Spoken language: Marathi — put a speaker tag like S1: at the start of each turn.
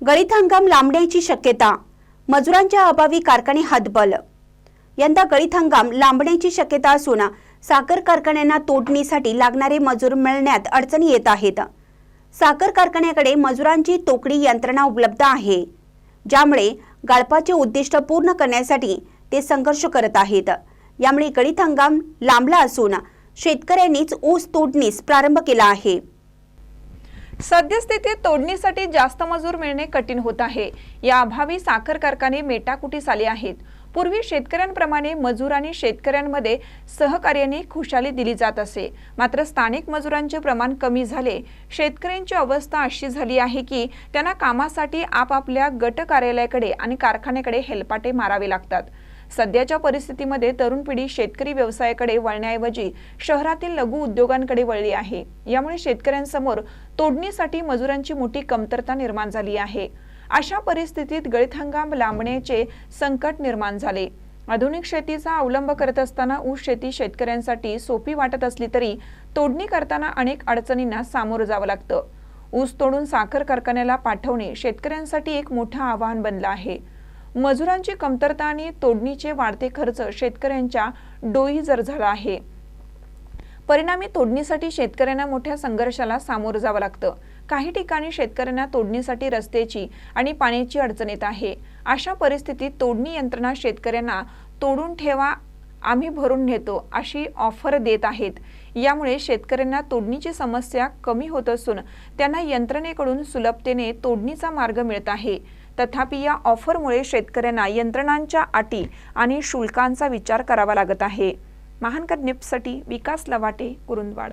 S1: गळीत हंगाम लांबण्याची शक्यता मजुरांच्या अभावी कारखाने हातबल. यंदा गळीत हंगाम लांबण्याची शक्यता असून साखर कारखान्यांना तोडणीसाठी लागणारे मजूर मिळण्यात अडचणी येत आहेत. साखर कारखान्याकडे मजुरांची तोकडी यंत्रणा उपलब्ध आहे ज्यामुळे गाळपाचे उद्दिष्ट पूर्ण करण्यासाठी ते संघर्ष करत आहेत. यामुळे गळीत हंगाम लांबला असून शेतकऱ्यांनीच ऊस तोडणीस प्रारंभ केला आहे.
S2: सद्यस्थितीत तोडणीसाठी जास्त मजूर मिळणे कठीण होत आहे. या अभावी साखर कारखाने मेटाकुटीस आले आहेत. पूर्वी शेतकऱ्यांप्रमाणे मजूर आणि शेतकऱ्यांमध्ये सहकार्याने खुशाली दिली जात असे. मात्र स्थानिक मजुरांचे प्रमाण कमी झाले. शेतकऱ्यांची अवस्था अशी झाली आहे की त्यांना कामासाठी आपापल्या गट कार्यालयाकडे आणि कारखान्याकडे हेलपाटे मारावे लागतात. सध्याच्या परिस्थितीमध्ये तरुण पिढी शेतकरी व्यवसायाकडे वळण्याऐवजी शहरातील लघु उद्योगांकडे वळली आहे. यामुळे शेतकऱ्यांसमोर तोडणीसाठी मजुरांची मोठी कमतरता निर्माण झाली आहे. अशा परिस्थितीत गळीत हंगाम लांबण्याचे संकट निर्माण झाले. आधुनिक शेतीचा अवलंब करत असताना ऊस शेती शेतकऱ्यांसाठी सोपी वाटत असली तरी तोडणी करताना अनेक अडचणींना सामोरं जावं लागतं. ऊस तोडून साखर कारखान्याला पाठवणे शेतकऱ्यांसाठी एक मोठं आव्हान बनलं आहे. मजुरांची कमतरता आणि तोडणीचे वाढते खर्च शेतकऱ्यांच्या डोई जर झाला आहे. परिणामी तोडणीसाठी शेतकऱ्यांना मोठ्या संघर्षाला सामोरं जावं लागतं. काही ठिकाणी शेतकऱ्यांना तोडणीसाठी रस्त्याची आणि पाण्याची अडचण येत आहे. अशा परिस्थितीत तोडणी यंत्रणा शेतकऱ्यांना तोडून ठेवा आम्ही भरून नेतो अशी ऑफर देत आहेत. यामुळे शेतकऱ्यांना तोडणीची समस्या कमी होत असून त्यांना यंत्रणेकडून सुलभतेने तोडणीचा मार्ग मिळत आहे. तथापि या ऑफरमुळे शेतकऱ्यांना यंत्रणांच्या अटी आणि शुल्कांचा विचार करावा लागत आहे. महानकर निप्ससाठी विकास लवाटे कुरुंदवाड.